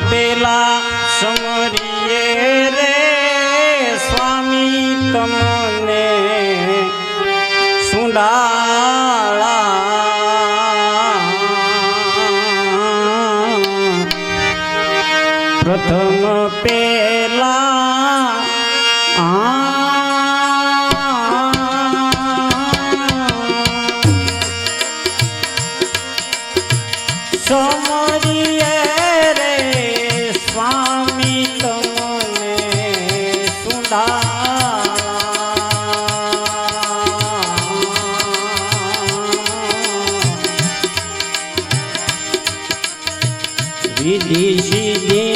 પેલા સમરીએ રે સ્વામી તમને સુંડા વિદેશી દે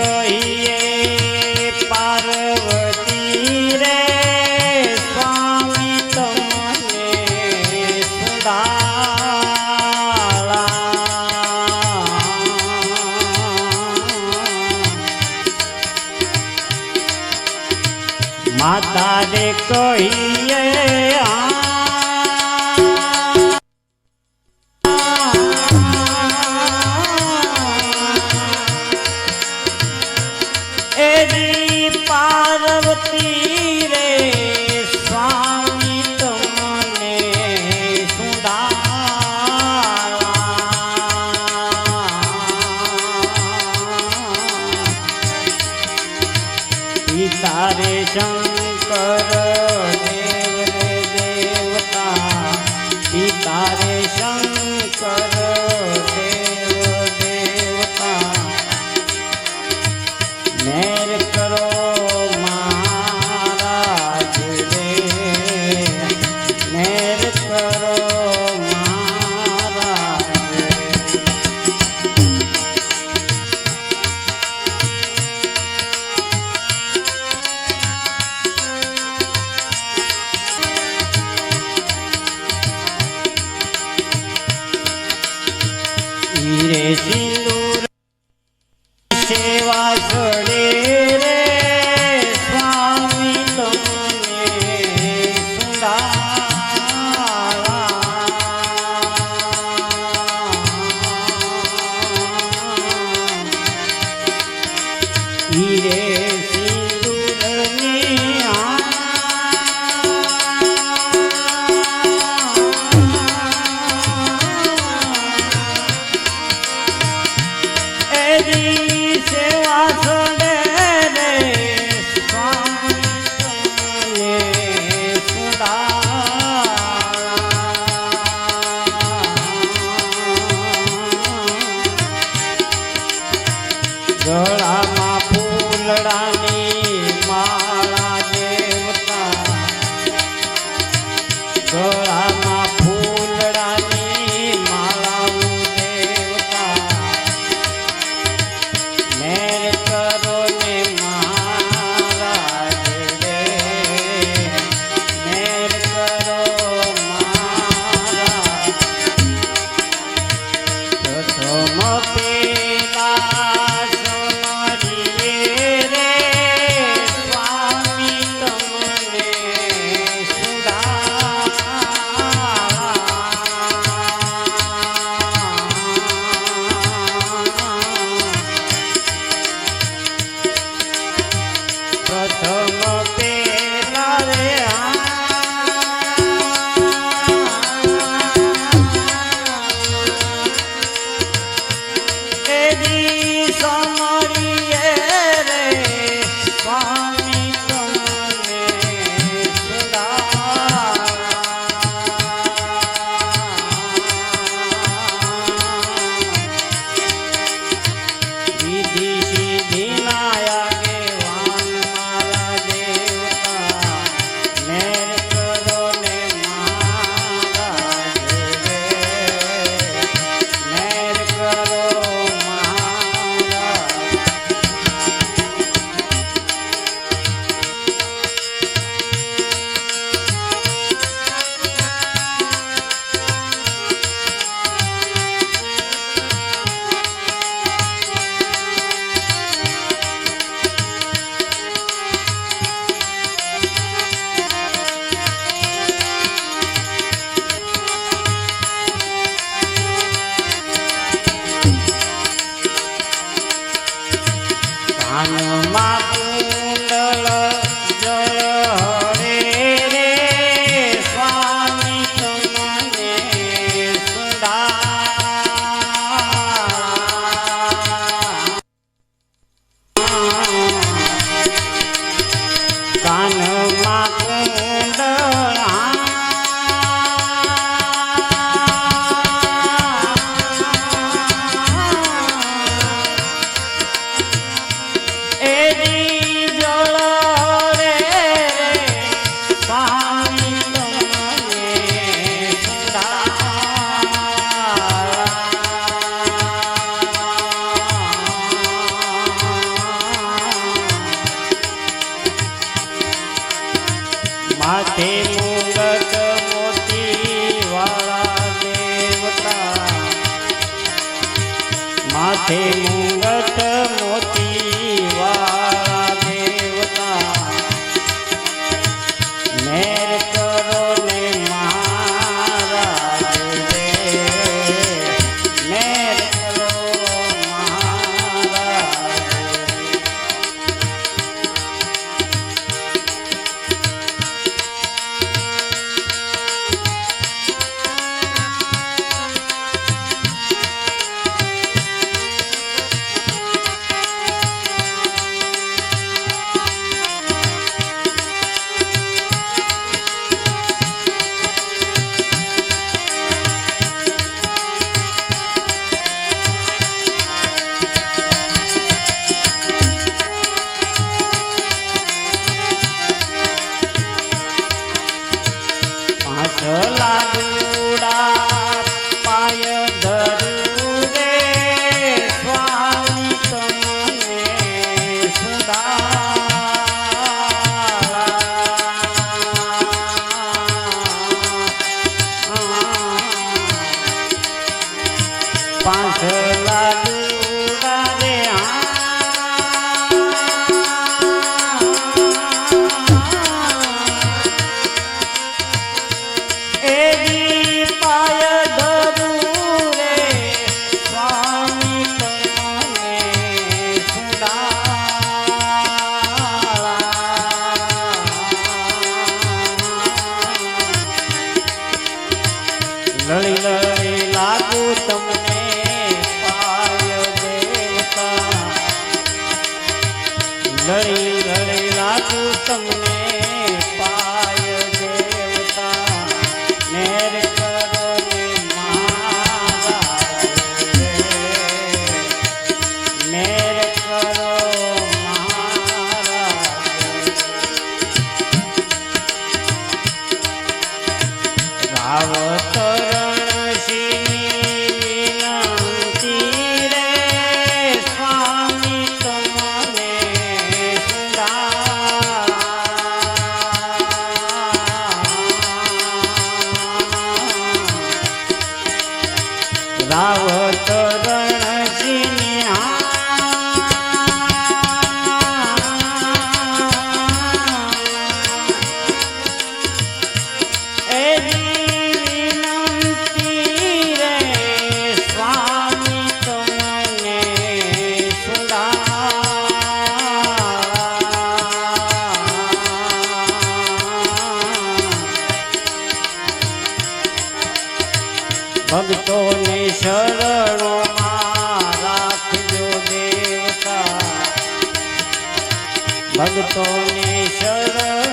કહીએ પાર્વતી રે સ્વામી તમને સુધારા માતા રે કહીએ તારે શંકર ધીરે સિંદૂર સેવા છોડે રે સ્વામી તમને સુંદાવા ધીરે ભક્તોને શરણોમાં રાખજો દેવતા ભક્તોને શરણ